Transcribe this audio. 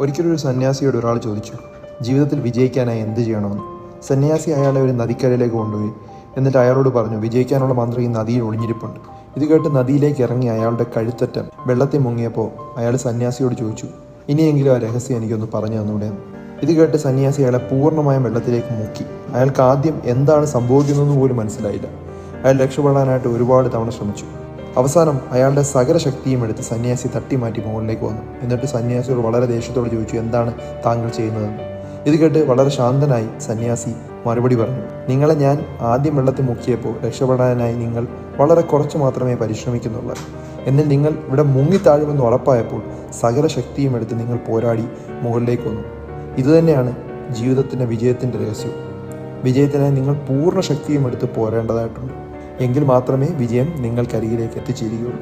ഒരിക്കലൊരു സന്യാസിയോട് ഒരാൾ ചോദിച്ചു ജീവിതത്തിൽ വിജയിക്കാനായി എന്ത് ചെയ്യണമെന്ന്? സന്യാസി അയാളെ ഒരു നദിക്കരയിലേക്ക് കൊണ്ടുപോയി. എന്നിട്ട് അയാളോട് പറഞ്ഞു വിജയിക്കാനുള്ള മന്ത്രം ഈ നദിയിൽ ഒളിഞ്ഞിരിപ്പുണ്ട്. ഇത് കേട്ട് നദിയിലേക്ക് ഇറങ്ങി അയാളുടെ കഴുത്തറ്റം വെള്ളത്തിൽ മുങ്ങിയപ്പോൾ അയാൾ സന്യാസിയോട് ചോദിച്ചു ഇനിയെങ്കിലും ആ രഹസ്യം എനിക്കൊന്ന് പറഞ്ഞു തന്നൂടെ. ഇത് കേട്ട് സന്യാസി അയാളെ പൂർണമായും വെള്ളത്തിലേക്ക് മുക്കി. അയാൾക്ക് ആദ്യം എന്താണ് സംഭവിക്കുന്നതെന്ന് പോലും മനസ്സിലായില്ല. അയാൾ രക്ഷപ്പെടാനായിട്ട് ഒരുപാട് തവണ ശ്രമിച്ചു. അവസാനം അയാളുടെ സകല ശക്തിയും എടുത്ത് സന്യാസി തട്ടിമാറ്റി മുകളിലേക്ക് വന്നു. എന്നിട്ട് സന്യാസിയോട് വളരെ ദേഷ്യത്തോട് ചോദിച്ചു എന്താണ് താങ്കൾ ചെയ്യുന്നതെന്ന്? ഇത് കേട്ട് വളരെ ശാന്തനായി സന്യാസി മറുപടി പറഞ്ഞു നിങ്ങളെ ഞാൻ ആദ്യം വെള്ളത്തിൽ മുക്കിയപ്പോൾ രക്ഷപ്പെടാനായി നിങ്ങൾ വളരെ കുറച്ച് മാത്രമേ പരിശ്രമിക്കുന്നുള്ളൂ. എന്നാൽ നിങ്ങൾ ഇവിടെ മുങ്ങിത്താഴുമെന്ന് ഉറപ്പായപ്പോൾ സകല ശക്തിയും എടുത്ത് നിങ്ങൾ പോരാടി മുകളിലേക്ക് വന്നു. ഇതുതന്നെയാണ് ജീവിതത്തിന്റെ വിജയത്തിന്റെ രഹസ്യം. വിജയത്തിനായി നിങ്ങൾ പൂർണ ശക്തിയും എടുത്ത് പോരേണ്ടതായിട്ടുണ്ട്. എങ്കിൽ മാത്രമേ വിജയം നിങ്ങൾക്കരികിലേക്ക് എത്തിച്ചേരുകയുള്ളൂ.